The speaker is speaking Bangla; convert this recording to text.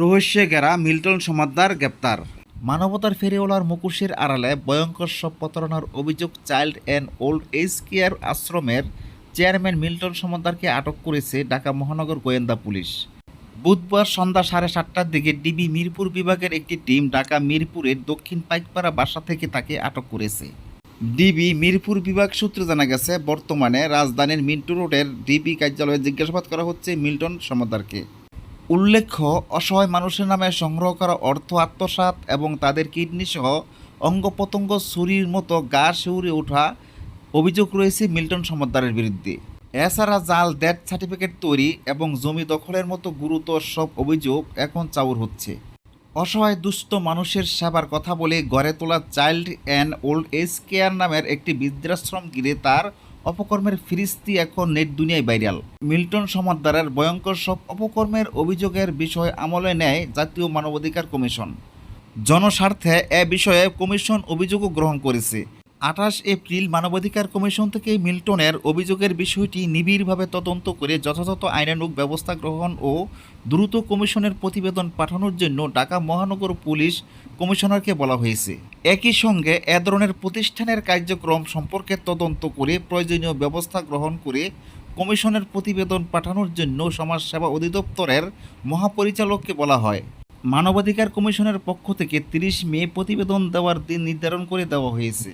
রহস্যে ঘেরা মিল্টন সমাদ্দার গ্রেপ্তার। মানবতার ফেরিওয়ালার মুকুশের আড়ালে ভয়ঙ্কর সব প্রতারণার অভিযোগ child and old age care আশ্রমের চেয়ারম্যান মিল্টন সমাদ্দারকে আটক করেছে ঢাকা মহানগর গোয়েন্দা পুলিশ। বুধবার সন্ধ্যা সাড়ে সাতটার দিকে ডিবি মিরপুর বিভাগের একটি টিম ঢাকা মিরপুরের দক্ষিণ পাইকপাড়া বাসা থেকে তাকে আটক করেছে। ডিবি মিরপুর বিভাগ সূত্রে জানা গেছে, বর্তমানে রাজধানীর মিন্টু রোডের ডিবি কার্যালয়ে জিজ্ঞাসাবাদ করা হচ্ছে মিল্টন সমাদ্দারকে। উল্লেখ্য, অসহায় মানুষের নামে সংগ্রহ করা অর্থ আত্মসাৎ এবং তাদের কিডনি সহ অঙ্গ প্রত্যঙ্গ ছুরির মতো গা শিউরে ওঠা অভিযোগ রয়েছে মিল্টন সমাদ্দারের বিরুদ্ধে। এছাড়া জাল, ডেথ সার্টিফিকেট তৈরি এবং জমি দখলের মতো গুরুতর সব অভিযোগ এখন চাউর হচ্ছে। অসহায় দুস্থ মানুষের সেবার কথা বলে গড়ে তোলা child and old age care নামের একটি বৃদ্ধাশ্রম ঘিরে তার অপকর্মের ফিরিস্তি এখন নেট দুনিয়ায় ভাইরাল। মিল্টন সমাদ্দারের ভয়ঙ্কর সব অপকর্মের অভিযোগের বিষয়ে আমলে নেয় জাতীয় মানবাধিকার কমিশন। জনস্বার্থে এ বিষয়ে কমিশন অভিযোগও গ্রহণ করেছে। আঠাশ এপ্রিল মানবাধিকার কমিশন থেকে মিল্টনের অভিযোগের বিষয়টি নিবিড়ভাবে তদন্ত করে যথাযথ আইনানুগ ব্যবস্থা গ্রহণ ও দ্রুত কমিশনের প্রতিবেদন পাঠানোর জন্য ঢাকা মহানগর পুলিশ কমিশনারকে বলা হয়েছে। একই সঙ্গে এ ধরনের প্রতিষ্ঠানের কার্যক্রম সম্পর্কে তদন্ত করে প্রয়োজনীয় ব্যবস্থা গ্রহণ করে কমিশনের প্রতিবেদন পাঠানোর জন্য সমাজসেবা অধিদপ্তরের মহাপরিচালককে বলা হয়। মানবাধিকার কমিশনের পক্ষ থেকে তিরিশ মে প্রতিবেদন দেওয়ার দিন নির্ধারণ করে দেওয়া হয়েছে।